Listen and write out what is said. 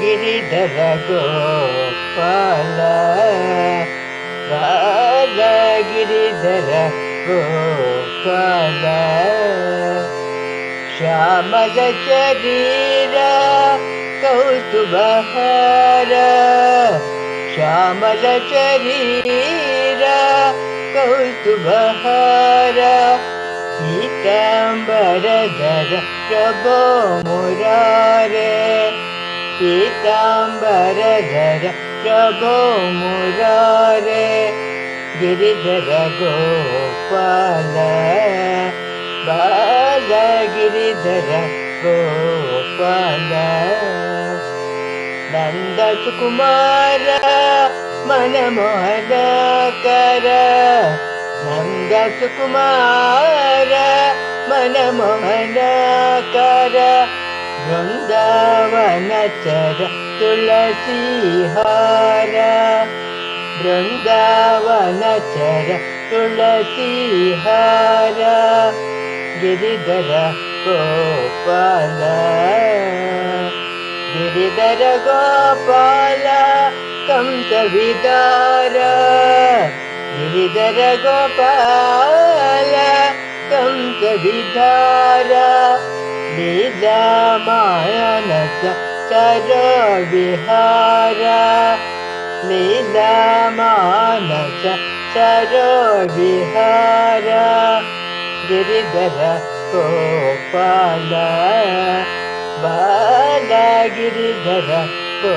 गिरिधर गोपाल बाल गिरिधर गोपाल श्यामल शरीर कौतुबहर श्यामल शरीर कौतुबहर पीताम्बरधर प्रभो मुरारे പീതാംബര ജയ പ്രഭോ മുരാരേ गिरिधर गोपाल बाल गिरिधर गोपाल नन्द सुकुमार मनमोहनकर नन्द सुकुमार मनमोहन വൃന്ദാവനചര തുളസീഹാര. വൃന്ദാവനചര തുളസീഹാര. ഗിരിധര ഗോപാല. ഗിരിധര ഗോപാല കംസവിദാര. ഗിരിധര ഗോപാല കംസവിധാര ലീല चरो विहारीला मन च चरो विहार गोपाल प गिरिद ओ